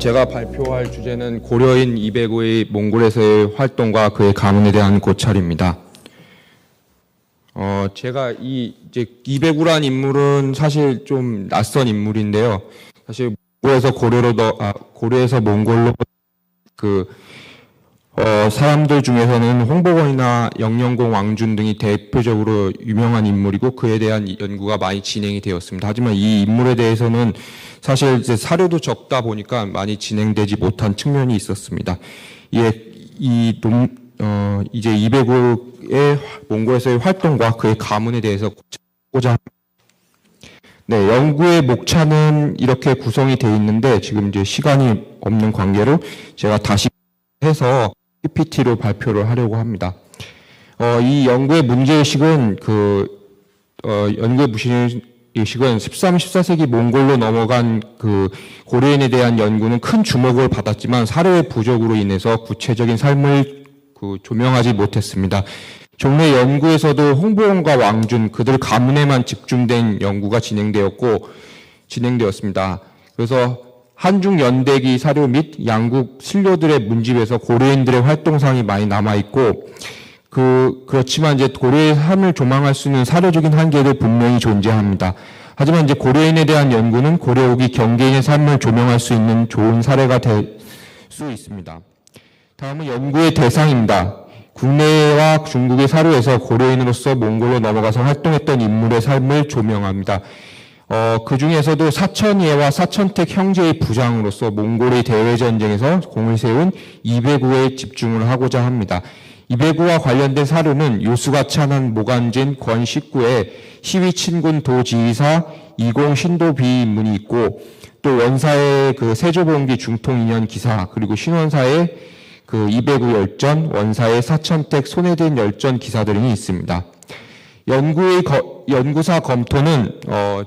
제가 발표할 주제는 고려인 205의 몽골에서의 활동과 그의 가문에 대한 고찰입니다. 어, 제가 이 이제 209란 인물은 사실 좀 낯선 인물인데요. 사실 몽골에서 고려로 더, 아, 고려에서 몽골로 그 어, 사람들 중에서는 홍보건이나 영영공 왕준 등이 대표적으로 유명한 인물이고 그에 대한 연구가 많이 진행이 되었습니다. 하지만 이 인물에 대해서는 사실 이제 사료도 적다 보니까 많이 진행되지 못한 측면이 있었습니다. 예, 이 논, 어, 이제 205의 몽골에서의 활동과 그의 가문에 대해서 고자 네, 연구의 목차는 이렇게 구성이 되어 있는데 지금 이제 시간이 없는 관계로 제가 다시 해서 PPT로 발표를 하려고 합니다. 어, 이 연구의 문제의식은 그, 어, 연구의 의식은 13, 14세기 몽골로 넘어간 그 고려인에 대한 연구는 큰 주목을 받았지만 사료의 부족으로 인해서 구체적인 삶을 그 조명하지 못했습니다. 종래 연구에서도 홍보원과 왕준 그들 가문에만 집중된 연구가 진행되었고 진행되었습니다. 그래서 한중 연대기 사료 및 양국 신료들의 문집에서 고려인들의 활동상이 많이 남아 있고 그 그렇지만 이제 고려의 삶을 조망할 수 있는 사료적인 한계도 분명히 존재합니다. 하지만 이제 고려인에 대한 연구는 고려 후기 경계인의 삶을 조명할 수 있는 좋은 사례가 될 수 있습니다. 다음은 연구의 대상입니다. 국내와 중국의 사료에서 고려인으로서 몽골로 넘어가서 활동했던 인물의 삶을 조명합니다. 어, 그 중에서도 사천예와 사천택 형제의 부장으로서 몽골의 대외전쟁에서 공을 세운 이배구에 집중을 하고자 합니다. 이배구와 관련된 사료는 요수가 찬한 모간진 권 19에 시위 친군 도지휘사 이공 신도 비 문이 있고 또 원사의 그 세조봉기 중통 인연 기사 그리고 신원사의 그 이배구 열전 원사의 사천택 손해된 열전 기사 등이 있습니다. 연구의 거, 연구사 검토는 어,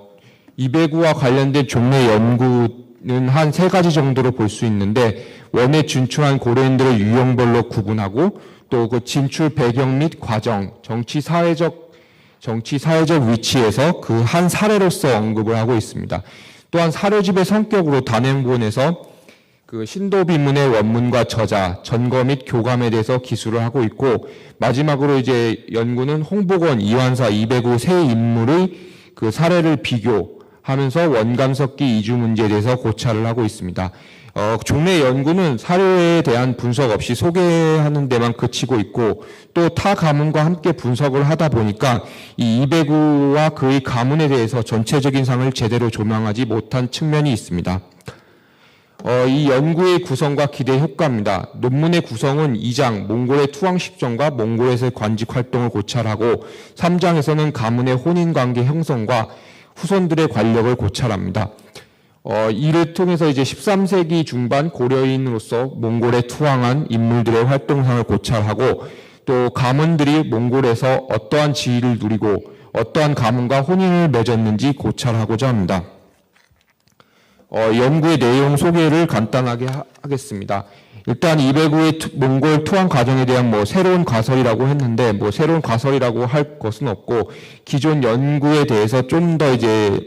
이배구와 관련된 종래 연구는 한 세 가지 정도로 볼 수 있는데 원에 진출한 고려인들의 유형별로 구분하고 또 그 진출 배경 및 과정, 정치 사회적 정치 사회적 위치에서 그 한 사례로서 언급을 하고 있습니다. 또한 사료집의 성격으로 단행본에서 그 신도 비문의 원문과 저자, 전거 및 교감에 대해서 기술을 하고 있고 마지막으로 이제 연구는 홍보건 이완사 209세 인물의 그 사례를 비교 하면서 원감석기 이주 문제에 대해서 고찰을 하고 있습니다. 어, 종래 연구는 사료에 대한 분석 없이 소개하는 데만 그치고 있고 또 타 가문과 함께 분석을 하다 보니까 이 이배구와 그의 가문에 대해서 전체적인 상을 제대로 조명하지 못한 측면이 있습니다. 어, 이 연구의 구성과 기대 효과입니다. 논문의 구성은 2장 몽골의 투항 식전과 몽골에서의 관직 활동을 고찰하고 3장에서는 가문의 혼인 관계 형성과 후손들의 관력을 고찰합니다. 어, 이를 통해서 이제 13세기 중반 고려인으로서 몽골에 투항한 인물들의 활동상을 고찰하고 또 가문들이 몽골에서 어떠한 지위를 누리고 어떠한 가문과 혼인을 맺었는지 고찰하고자 합니다. 어, 연구의 내용 소개를 간단하게 하, 겠습니다 일단 209의 투, 몽골 투항 과정에 대한 뭐 새로운 가설이라고 했는데 뭐 새로운 가설이라고 할 것은 없고 기존 연구에 대해서 좀 더 이제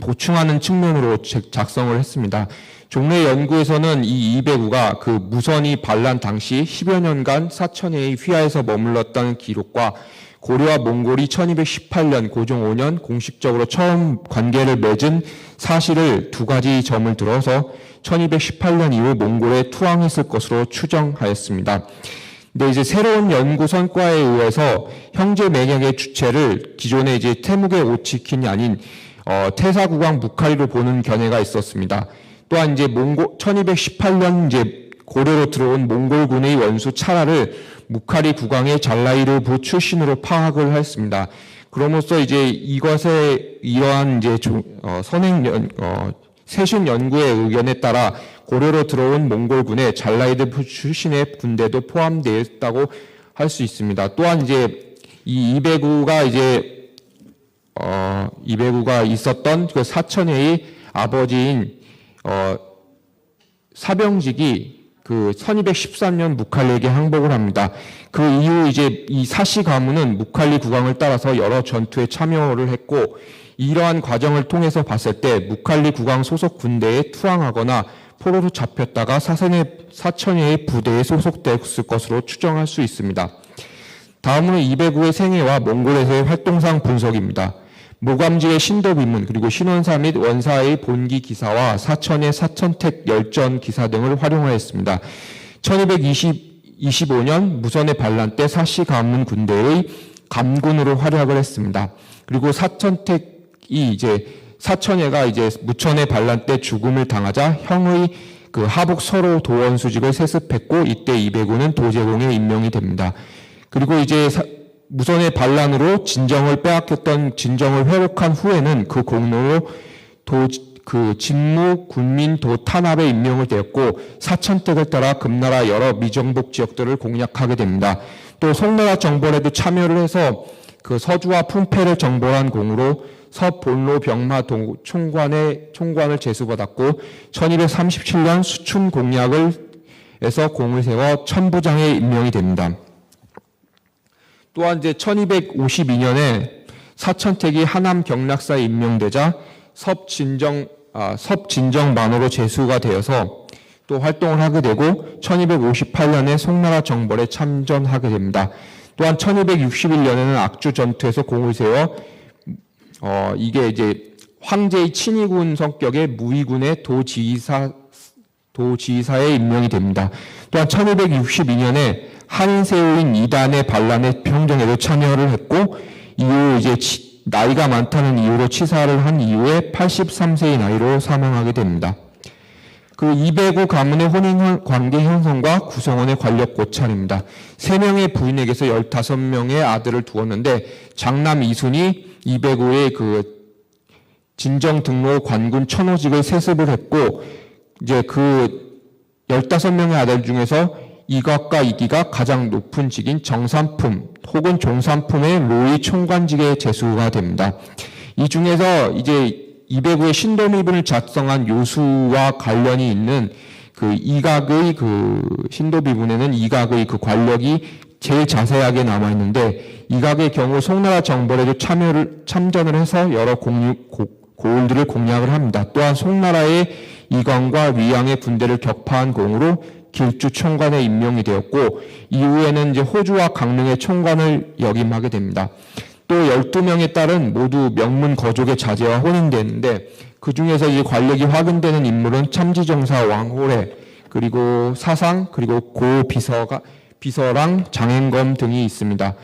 보충하는 측면으로 작성을 했습니다. 종래 연구에서는 이 209가 그 무선이 반란 당시 10여 년간 사천회의 휘하에서 머물렀다는 기록과 고려와 몽골이 1218년 고종 5년 공식적으로 처음 관계를 맺은 사실을 두 가지 점을 들어서 1218년 이후 몽골에 투항했을 것으로 추정하였습니다. 근데 이제 새로운 연구 성과에 의해서 형제 맹약의 주체를 기존의 이제 태묵의 오치킨이 아닌 어, 태사국왕 무카리로 보는 견해가 있었습니다. 또한 이제 몽고 1218년 이제 고려로 들어온 몽골군의 원수 차라를 무카리 국왕의 잘라이르부 출신으로 파악을 했습니다. 그럼으로써 이제 이것에 이러한 이제 어, 선행 연, 어, 세신 연구의 의견에 따라 고려로 들어온 몽골군의 잘라이드 출신의 군대도 포함되어 있다고 할 수 있습니다. 또한 이제 이 이배구가 이제 어, 이배구가 있었던 그 사천회의 아버지인 어, 사병직이 그 1213년 무칼리에게 항복을 합니다. 그 이후 이제 이 사시 가문은 무칼리 국왕을 따라서 여러 전투에 참여를 했고 이러한 과정을 통해서 봤을 때 무칼리 국왕 소속 군대에 투항하거나 포로로 잡혔다가 사선의 사천여의 부대에 소속됐을 것으로 추정할 수 있습니다. 다음으로 이배구의 생애와 몽골에서의 활동상 분석입니다. 모감지의 신도 비문 그리고 신원사 및 원사의 본기 기사와 사천의 사천택 열전 기사 등을 활용하였습니다. 1225년 무선의 반란 때 사시 가문 군대의 감군으로 활약을 했습니다. 그리고 사천택이 이제 사천예가 이제 무천의 반란 때 죽음을 당하자 형의 그 하북 서로 도원 수직을 세습했고 이때 이배구는 도제공에 임명이 됩니다. 그리고 이제 사- 무선의 반란으로 진정을 빼앗겼던 진정을 회복한 후에는 그 공로로 도, 그 진무 군민 도 탄압에 임명을 되었고 사천택을 따라 금나라 여러 미정복 지역들을 공략하게 됩니다. 또 송나라 정벌에도 참여를 해서 그 서주와 풍패를 정벌한 공으로 서본로 병마 동 총관의 총관을 제수받았고 1237년 수춘 공약을 에서 공을 세워 천부장에 임명이 됩니다. 또한 이제 1252년에 사천택이 하남 경락사에 임명되자 섭진정 아, 섭진정 만호로 제수가 되어서 또 활동을 하게 되고 1258년에 송나라 정벌에 참전하게 됩니다. 또한 1261년에는 악주 전투에서 공을 세워 어, 이게 이제 황제의 친위군 성격의 무위군의 도지사 도지사에 임명이 됩니다. 또한 1262년에 한세우인 이단의 반란의 평정에도 참여를 했고 이후 이제 치- 나이가 많다는 이유로 치사를 한 이후에 83세의 나이로 사망하게 됩니다. 그 이배구 가문의 혼인 관계 형성과 구성원의 관력 고찰입니다. 세명의 부인에게서 15명의 아들을 두었는데 장남 이순이 이배구의 그 진정 등로 관군 천호직을 세습을 했고 이제 그 15명의 아들 중에서 이각과 이기가 가장 높은 직인 정삼품 혹은 종삼품의 로이 총관직에 제수가 됩니다. 이 중에서 이제 이배구의 신도미분을 작성한 요수와 관련이 있는 그 이각의 그 신도비분에는 이각의 그 관력이 제일 자세하게 남아 있는데 이각의 경우 송나라 정벌에도 참여를 참전을 해서 여러 공유, 고, 고을들을 공략을 합니다. 또한 송나라의 이광과 위양의 군대를 격파한 공으로 길주 총관에 임명이 되었고 이후에는 이제 호주와 강릉의 총관을 역임하게 됩니다. 또 12명의 딸은 모두 명문 거족의 자제와 혼인되는데 그 중에서 이제 관력이 확인되는 인물은 참지정사 왕호래 그리고 사상 그리고 고 비서가 비서랑 장행검 등이 있습니다.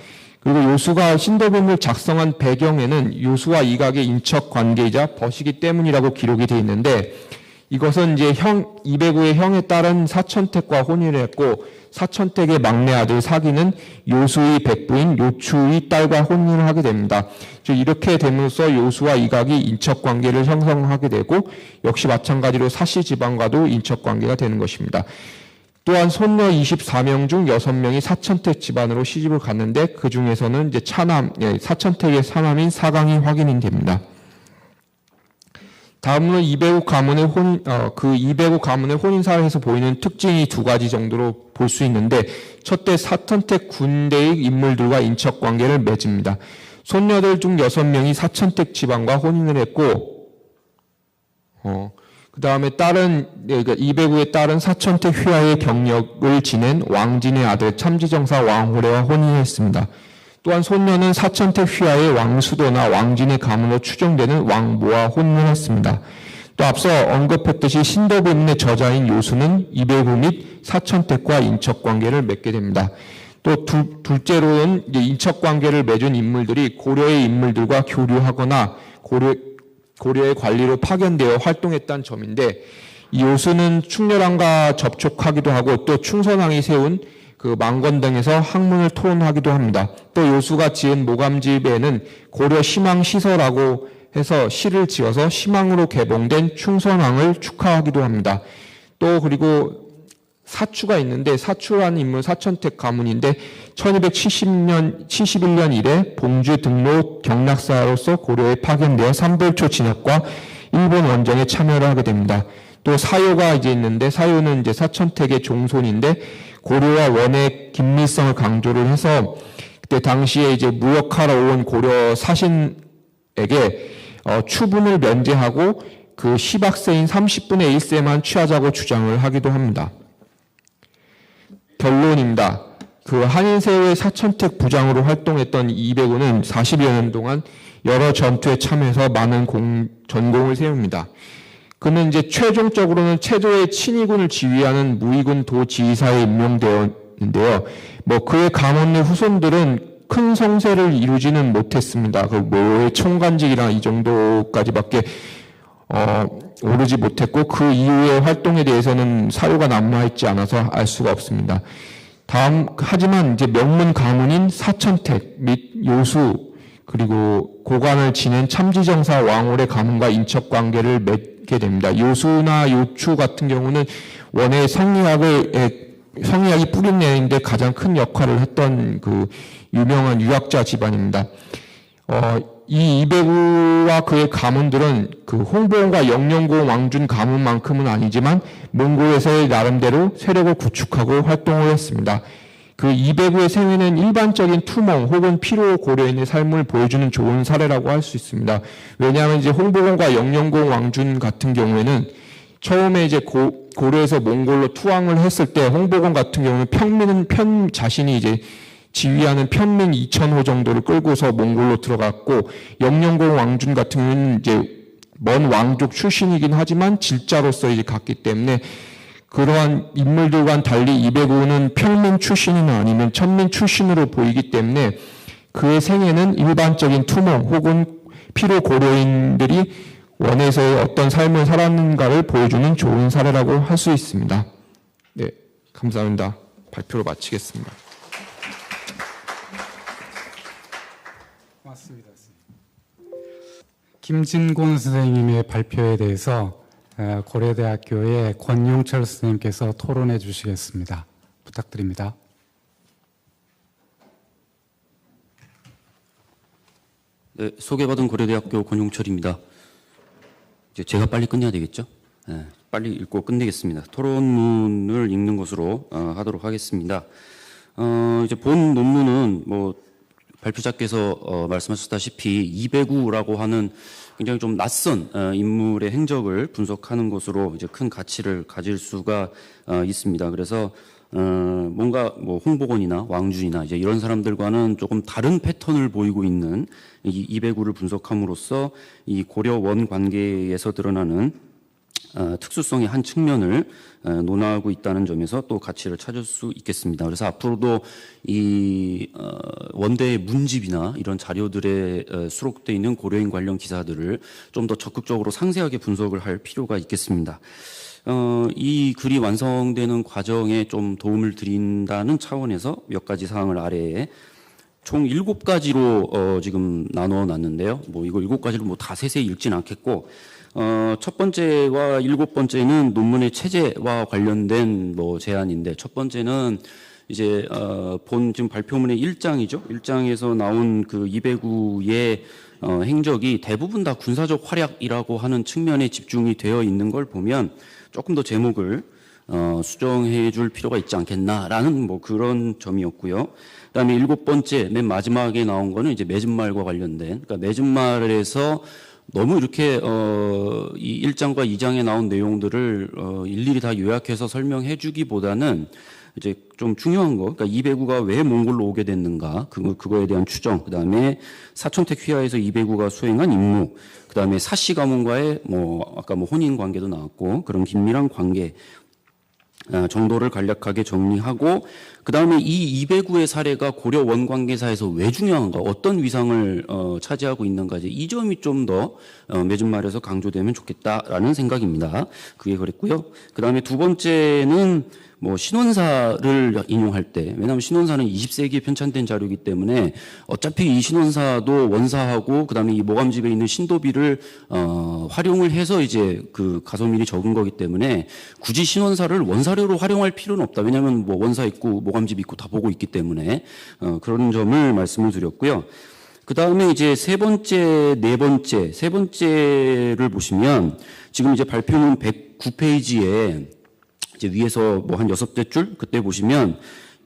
그리고 요수가 신도범을 작성한 배경에는 요수와 이각의 인척 관계이자 벗이기 때문이라고 기록이 되어 있는데 이것은 이제 형 이배구의 형에 따른 사천택과 혼인을 했고 사천택의 막내 아들 사기는 요수의 백부인 요추의 딸과 혼인을 하게 됩니다. 즉 이렇게 됨으로써 요수와 이각이 인척 관계를 형성하게 되고 역시 마찬가지로 사시 지방과도 인척 관계가 되는 것입니다. 또한 손녀 24명 중 6명이 사천택 집안으로 시집을 갔는데 그 중에서는 이제 차남, 예, 사천택의 사남인 사강이 확인이 됩니다. 다음으로 이배우 가문의 혼, 어, 그 이배우 가문의 혼인사에서 보이는 특징이 두 가지 정도로 볼 수 있는데, 첫째 사천택 군대의 인물들과 인척 관계를 맺습니다. 손녀들 중 여섯 명이 사천택 집안과 혼인을 했고, 어, 그 다음에 딸은, 네, 그러니까 이배구의 딸은 사천택 휘하의 경력을 지낸 왕진의 아들 참지정사 왕호래와 혼인했습니다. 또한 손녀는 사천택 휘하의 왕수도나 왕진의 가문으로 추정되는 왕모와 혼인을 했습니다. 또 앞서 언급했듯이 신도부문의 저자인 요수는 이배구 및 사천택과 인척 관계를 맺게 됩니다. 또 두- 둘째로는 이제 인척 관계를 맺은 인물들이 고려의 인물들과 교류하거나 고려, 고려의 관리로 파견되어 활동했다는 점인데 이 요수는 충렬왕과 접촉하기도 하고 또 충선왕이 세운 그 망건 등에서 학문을 토론하기도 합니다. 또 요수가 지은 모감집에는 고려 시망 시서라고 해서 시를 지어서 시망으로 개봉된 충선왕을 축하하기도 합니다. 또 그리고 사추가 있는데 사추라는 인물 사천택 가문인데 1270년 71년 이래 봉주 등록 경락사로서 고려에 파견되어 삼별초 진압과 일본 원정에 참여를 하게 됩니다. 또 사요가 이제 있는데 사요는 이제 사천택의 종손인데 고려와 원의 긴밀성을 강조를 해서 그때 당시에 이제 무역하러 온 고려 사신에게 어, 추분을 면제하고 그 10학세인 30분의 1세만 취하자고 주장을 하기도 합니다. 결론입니다. 그 한인세의 사천택 부장으로 활동했던 이배우는 40여 년 동안 여러 전투에 참여해서 많은 공- 전공을 세웁니다. 그는 이제 최종적으로는 체도의 친위군을 지휘하는 무위군 도지휘사에 임명되었는데요. 뭐 그의 가문의 후손들은 큰 성세를 이루지는 못했습니다. 그 뭐의 총관직이나 이 정도까지밖에 어, 오르지 못했고 그 이후의 활동에 대해서는 사료가 남아있지 않아서 알 수가 없습니다. 다음 하지만 이제 명문 가문인 사천택 및 요수 그리고 고관을 지낸 참지정사 왕홀의 가문과 인척 관계를 맺 게 됩니다. 요수나 요추 같은 경우는 원래 성리학을 에, 성리학이 뿌리내는데 가장 큰 역할을 했던 그 유명한 유학자 집안입니다. 어, 이 이배구와 그의 가문들은 그 홍보원과 영령고 왕준 가문만큼은 아니지만 몽골에서의 나름대로 세력을 구축하고 활동을 했습니다. 그 이배구의 생애는 일반적인 투몽 혹은 피로 고려인의 삶을 보여주는 좋은 사례라고 할 수 있습니다. 왜냐하면 이제 홍보원과 영령고 왕준 같은 경우에는 처음에 이제 고, 고려에서 몽골로 투항을 했을 때 홍보건 같은 경우는 평민은 편 자신이 이제 지휘하는 편민 2천호 정도를 끌고서 몽골로 들어갔고 영령공 왕준 같은 경우는 이제 먼 왕족 출신이긴 하지만 질자로서 이제 갔기 때문에 그러한 인물들과는 달리 이배구는 평민 출신이나 아니면 천민 출신으로 보이기 때문에 그의 생애는 일반적인 투몽 혹은 피로 고려인들이 원에서의 어떤 삶을 살았는가를 보여주는 좋은 사례라고 할 수 있습니다. 네, 감사합니다. 발표를 마치겠습니다. 고맙습니다. 김진곤 선생님의 발표에 대해서 에, 고려대학교의 권용철 선생님께서 토론해 주시겠습니다. 부탁드립니다. 네, 소개받은 고려대학교 권용철입니다. 이제 제가 빨리 끝내야 되겠죠? 네, 빨리 읽고 끝내겠습니다. 토론문을 읽는 것으로 어, 하도록 하겠습니다. 어, 이제 본 논문은 뭐 발표자께서 어, 말씀하셨다시피 이배구라고 하는 굉장히 좀 낯선 어, 인물의 행적을 분석하는 것으로 이제 큰 가치를 가질 수가 어, 있습니다. 그래서 어, 뭔가 뭐 홍보건이나 왕준이나 이제 이런 사람들과는 조금 다른 패턴을 보이고 있는 이 이배구를 분석함으로써 이 고려 원 관계에서 드러나는 어, 특수성의 한 측면을 어, 논하고 있다는 점에서 또 가치를 찾을 수 있겠습니다. 그래서 앞으로도 이 어, 원대의 문집이나 이런 자료들에 어, 수록되어 있는 고려인 관련 기사들을 좀 더 적극적으로 상세하게 분석을 할 필요가 있겠습니다. 어, 이 글이 완성되는 과정에 좀 도움을 드린다는 차원에서 몇 가지 사항을 아래에 총 일곱 가지로 어, 지금 나눠 놨는데요. 뭐 이거 일곱 가지를 뭐 다 세세히 읽지는 않겠고 어, 첫 번째와 일곱 번째는 논문의 체제와 관련된 뭐 제안인데 첫 번째는 이제 어, 본 지금 발표문의 1장이죠. 1장에서 나온 그 이배구의 어, 행적이 대부분 다 군사적 활약이라고 하는 측면에 집중이 되어 있는 걸 보면 조금 더 제목을 어, 수정해 줄 필요가 있지 않겠나라는 뭐 그런 점이었고요. 그다음에 일곱 번째 맨 마지막에 나온 거는 이제 맺은말과 관련된 그러니까 맺은말에서 너무 이렇게 어, 이 1장과 2장에 나온 내용들을 어, 일일이 다 요약해서 설명해 주기보다는 이제 좀 중요한 거, 그러니까 이배구가 왜 몽골로 오게 됐는가, 그거, 그거에 대한 추정, 그 다음에 사촌택 휘하에서 이배구가 수행한 임무, 그 다음에 사씨 가문과의 뭐, 아까 뭐 혼인 관계도 나왔고, 그런 긴밀한 관계, 아, 정도를 간략하게 정리하고 그 다음에 이 이배구의 사례가 고려 원관계사에서 왜 중요한가 어떤 위상을 어, 차지하고 있는가 이제 이 점이 좀더 어, 맺은말에서 강조되면 좋겠다라는 생각입니다. 그게 그랬고요. 그 다음에 두 번째는 뭐 신원사를 인용할 때 왜냐하면 신원사는 20세기에 편찬된 자료이기 때문에 어차피 이 신원사도 원사하고 그다음에 이 모감집에 있는 신도비를 어, 활용을 해서 이제 그 가소밀이 적은 거기 때문에 굳이 신원사를 원사료로 활용할 필요는 없다. 왜냐하면 뭐 원사 있고 모감 집 있고 다 보고 있기 때문에 어, 그런 점을 말씀을 드렸고요. 그 다음에 이제 세 번째, 네 번째, 세 번째를 보시면 지금 이제 발표문 109페이지에 이제 위에서 뭐 한 여섯 대 줄 그때 보시면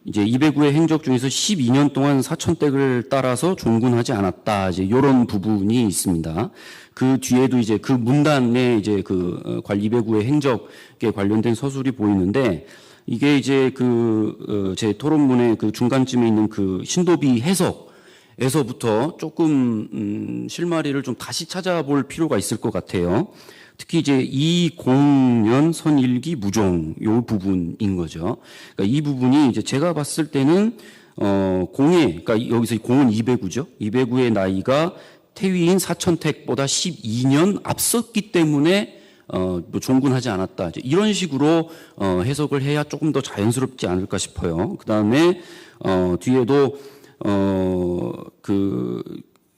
이제 이배구의 행적 중에서 12년 동안 사천댁을 따라서 종군하지 않았다. 이제 이런 부분이 있습니다. 그 뒤에도 이제 그 문단에 이제 그 어, 관 이배구의 행적에 관련된 서술이 보이는데 이게 이제 그 제 토론문의 그 중간쯤에 있는 그 신도비 해석에서부터 조금 음, 실마리를 좀 다시 찾아볼 필요가 있을 것 같아요. 특히 이제 이공년 선일기 무종 요 부분인 거죠. 그러니까 이 부분이 이제 제가 봤을 때는 어 공예 그러니까 여기서 이 공은 2배구죠. 2배구의 나이가 태위인 사천택보다 12년 앞섰기 때문에 어, 뭐 종군하지 않았다. 이런 식으로 어, 해석을 해야 조금 더 자연스럽지 않을까 싶어요. 그 다음에 어, 뒤에도 어, 그,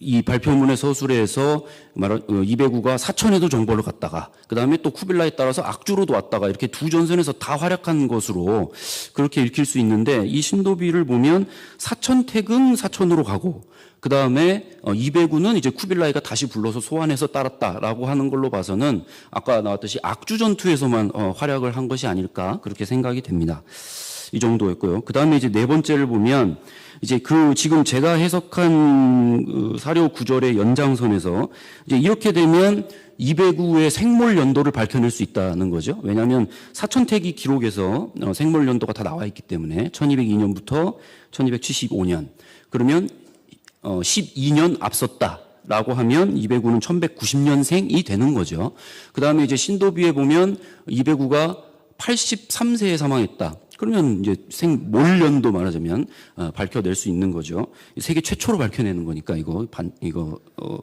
이 발표문의 서술에서 말한 어, 이배구가 사천에도 정보를 갔다가 그 다음에 또 쿠빌라에 따라서 악주로도 왔다가 이렇게 두 전선에서 다 활약한 것으로 그렇게 읽힐 수 있는데 이 신도비를 보면 사천택은 사천으로 가고 그 다음에 어, 이배구는 이제 쿠빌라이가 다시 불러서 소환해서 따랐다라고 하는 걸로 봐서는 아까 나왔듯이 악주 전투에서만 어, 활약을 한 것이 아닐까 그렇게 생각이 됩니다. 이 정도였고요. 그 다음에 이제 네 번째를 보면 이제 그 지금 제가 해석한 그 사료 구절의 연장선에서 이제 이렇게 되면 이배구의 생몰 연도를 밝혀낼 수 있다는 거죠. 왜냐하면 사천택이 기록에서 어, 생몰 연도가 다 나와 있기 때문에 1202년부터 1275년 그러면 어, 12년 앞섰다 라고 하면 이배구는 1190년생이 되는 거죠. 그 다음에 이제 신도비에 보면 이배구가 83세에 사망했다. 그러면 이제 생 몰 년도 말하자면 어, 밝혀낼 수 있는 거죠. 세계 최초로 밝혀내는 거니까 이거 반 이거 어,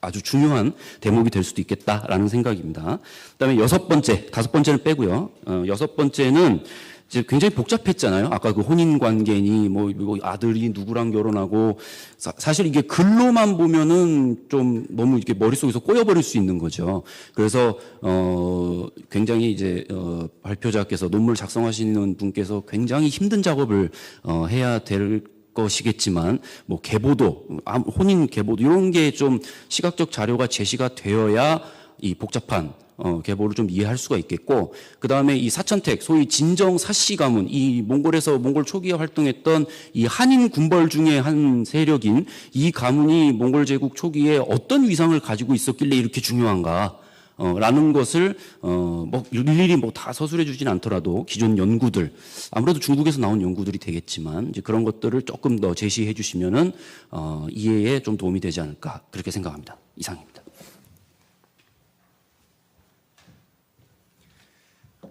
아주 중요한 대목이 될 수도 있겠다라는 생각입니다. 그다음에 여섯 번째, 다섯 번째는 빼고요. 어, 여섯 번째는 이제 굉장히 복잡했잖아요. 아까 그 혼인 관계니 뭐, 뭐 아들이 누구랑 결혼하고 사, 실 이게 글로만 보면은 좀 너무 이렇게 머릿속에서 꼬여버릴 수 있는 거죠. 그래서 어 굉장히 이제 어 발표자께서 논문을 작성하시는 분께서 굉장히 힘든 작업을 어 해야 될 것이겠지만 뭐 계보도 암- 혼인 계보도 이런 게 좀 시각적 자료가 제시가 되어야 이 복잡한 어, 계보를 좀 이해할 수가 있겠고 그 다음에 이 사천택 소위 진정 사씨 가문 이 몽골에서 몽골 초기에 활동했던 이 한인 군벌 중에 한 세력인 이 가문이 몽골 제국 초기에 어떤 위상을 가지고 있었길래 이렇게 중요한가 어, 라는 것을, 어, 뭐, 일일이 뭐 다 서술해 주진 않더라도 기존 연구들, 아무래도 중국에서 나온 연구들이 되겠지만, 이제 그런 것들을 조금 더 제시해 주시면은, 어, 이해에 좀 도움이 되지 않을까, 그렇게 생각합니다. 이상입니다.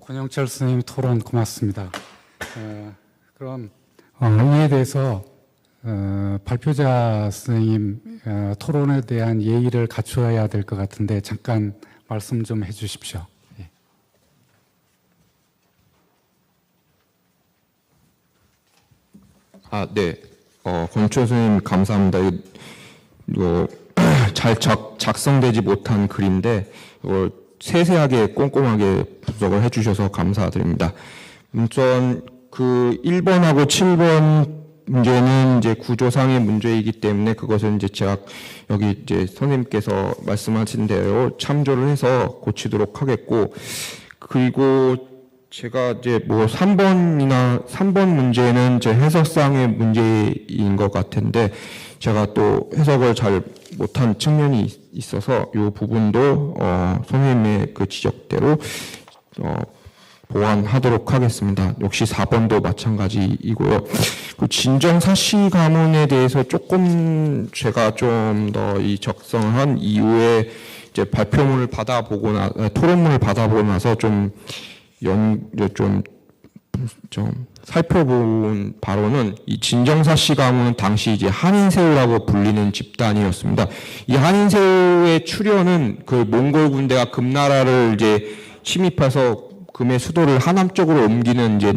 권영철 선생님 토론 고맙습니다. 어, 그럼 어, 이에 대해서 어, 발표자 선생님 어, 토론에 대한 예의를 갖추어야 될 것 같은데 잠깐 말씀 좀 해주십시오. 예. 아, 네. 어, 권초 선생님 감사합니다. 이거, 이거 잘 작, 작성되지 못한 글인데 이걸 세세하게 꼼꼼하게 분석을 해주셔서 감사드립니다. 우선 그 1번하고 7번 문제는 이제 구조상의 문제이기 때문에 그것은 이제 제가 여기 이제 선생님께서 말씀하신 대로 참조를 해서 고치도록 하겠고 그리고 제가 이제 뭐 3번이나 3번 문제는 제 해석상의 문제인 것 같은데 제가 또 해석을 잘 못한 측면이 있- 있어서 이 부분도 어, 선생님의 그 지적대로 어, 보완하도록 하겠습니다. 역시 4번도 마찬가지이고요. 그 진정 사시 가문에 대해서 조금 제가 좀 더 이 적성한 이후에 이제 발표문을 받아보고 나 아, 토론문을 받아보고 나서 좀 연, 이제 좀, 좀 살펴본 바로는 이 진정사 씨 가문은 당시 이제 한인새우라고 불리는 집단이었습니다. 이 한인새우의 출현은 그 몽골 군대가 금나라를 이제 침입해서 금의 수도를 하남 쪽으로 옮기는 이제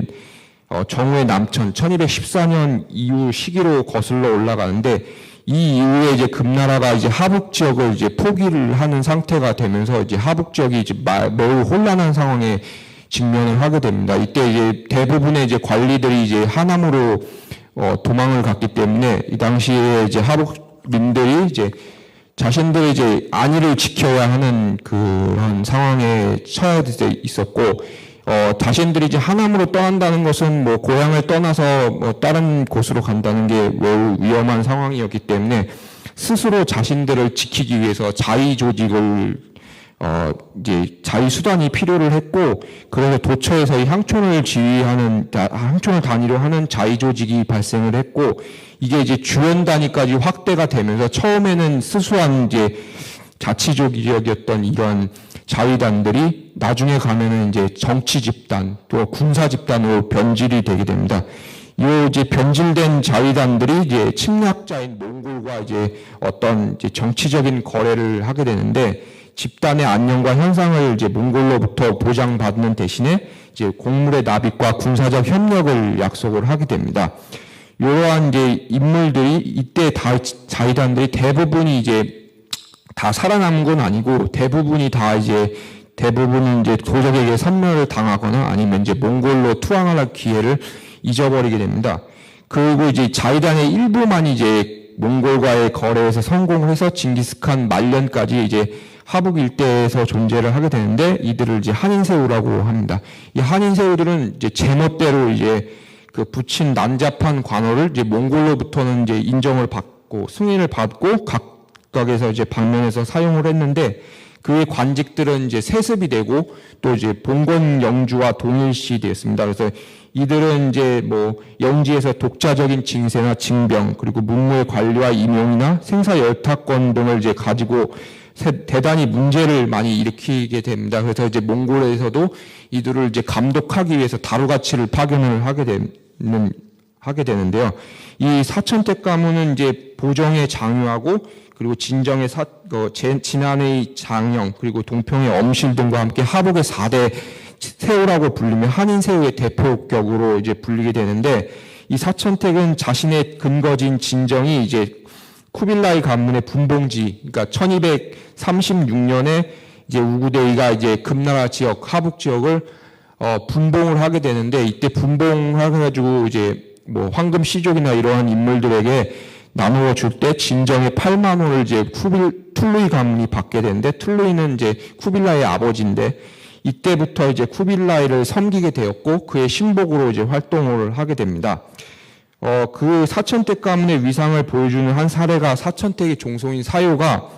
어, 정우의 남천 1214년 이후 시기로 거슬러 올라가는데 이 이후에 이제 금나라가 이제 하북 지역을 이제 포기를 하는 상태가 되면서 이제 하북 지역이 이제 마- 매우 혼란한 상황에 직면을 하게 됩니다. 이때 이제 대부분의 이제 관리들이 이제 하남으로 어, 도망을 갔기 때문에 이 당시에 이제 하북민들이 이제 자신들의 이제 안위를 지켜야 하는 그런 상황에 처해 있었고 어, 자신들이 이제 하남으로 떠난다는 것은 뭐 고향을 떠나서 뭐 다른 곳으로 간다는 게 매우 위험한 상황이었기 때문에 스스로 자신들을 지키기 위해서 자위 조직을 어, 이제 자위 수단이 필요를 했고 그래서 도처에서 이 향촌을 지휘하는 다- 향촌을 단위로 하는 자위 조직이 발생을 했고 이게 이제 주연 단위까지 확대가 되면서 처음에는 스수한 이제 자치조직이었던 이러한 자위단들이 나중에 가면은 이제 정치 집단 또 군사 집단으로 변질이 되게 됩니다. 이 이제 변질된 자위단들이 이제 침략자인 몽골과 이제 어떤 이제 정치적인 거래를 하게 되는데 집단의 안녕과 현상을 이제 몽골로부터 보장받는 대신에 이제 곡물의 납입과 군사적 협력을 약속을 하게 됩니다. 이러한 이제 인물들이 이때 다 자위단들이 대부분이 이제 다 살아남은 건 아니고 대부분이 다 이제 대부분은 이제 도적에게 선멸을 당하거나 아니면 이제 몽골로 투항할 기회를 잊어버리게 됩니다. 그리고 이제 자이단의 일부만 이제 몽골과의 거래에서 성공해서 징기스칸 말년까지 이제 하북 일대에서 존재를 하게 되는데 이들을 이제 한인새우라고 합니다. 이 한인새우들은 이제 제멋대로 이제 그 붙인 난잡한 관어를 이제 몽골로부터는 이제 인정을 받고 승인을 받고 각각에서 이제 방면에서 사용을 했는데 그의 관직들은 이제 세습이 되고 또 이제 봉건 영주와 동일시 되었습니다. 그래서 이들은 이제 뭐 영지에서 독자적인 징세나 징병 그리고 문무의 관리와 임용이나 생사 열타권 등을 이제 가지고 세- 대단히 문제를 많이 일으키게 됩니다. 그래서 이제 몽골에서도 이들을 이제 감독하기 위해서 다루가치를 파견을 하게 되는 하게 되는데요. 이 사천택 가문은 이제 보정의 장유하고 그리고 진정의 사, 어, 제- 진안의 장영 그리고 동평의 엄실 등과 함께 하복의 4대 새우라고 불리며 한인 새우의 대표격으로 이제 불리게 되는데 이 사천택은 자신의 근거진 진정이 이제 쿠빌라이 가문의 분봉지, 그러니까 1236년에 이제 우구데이가 이제 금나라 지역, 하북 지역을 어, 분봉을 하게 되는데 이때 분봉을 해가지고 이제 뭐 황금 시족이나 이러한 인물들에게 나누어 줄 때 진정의 8만 원을 이제 쿠빌, 툴루이 가문이 받게 되는데 툴루이는 이제 쿠빌라의 아버지인데 이때부터 이제 쿠빌라이를 섬기게 되었고 그의 신복으로 이제 활동을 하게 됩니다. 어, 그 사천택 가문의 위상을 보여주는 한 사례가 사천택의 종소인 사요가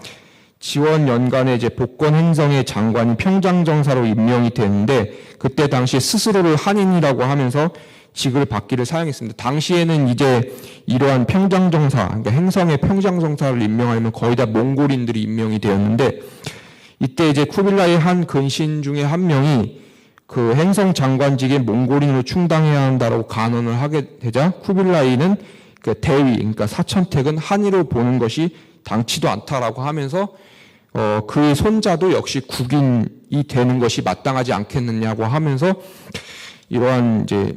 지원 연간에 이제 복권 행정의 장관이 평장정사로 임명이 되는데 그때 당시 스스로를 한인이라고 하면서 직을 받기를 사용했습니다. 당시에는 이제 이러한 평장정사, 그러니까 행성의 평장정사를 임명하려면 거의 다 몽골인들이 임명이 되었는데 이때 이제 쿠빌라의 한 근신 중에 한 명이 그 행성 장관직에 몽골인으로 충당해야 한다라고 간언을 하게 되자 쿠빌라이는 그 대위, 그러니까 사천택은 한이로 보는 것이 당치도 않다라고 하면서 어, 그의 손자도 역시 국인이 되는 것이 마땅하지 않겠느냐고 하면서 이러한 이제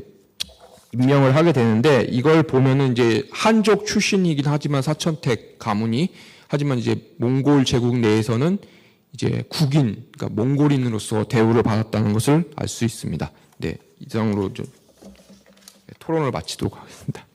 임명을 하게 되는데 이걸 보면은 이제 한족 출신이긴 하지만 사천택 가문이 하지만 이제 몽골 제국 내에서는 이제 국인, 그러니까 몽골인으로서 대우를 받았다는 것을 알 수 있습니다. 네, 이상으로 좀 토론을 마치도록 하겠습니다.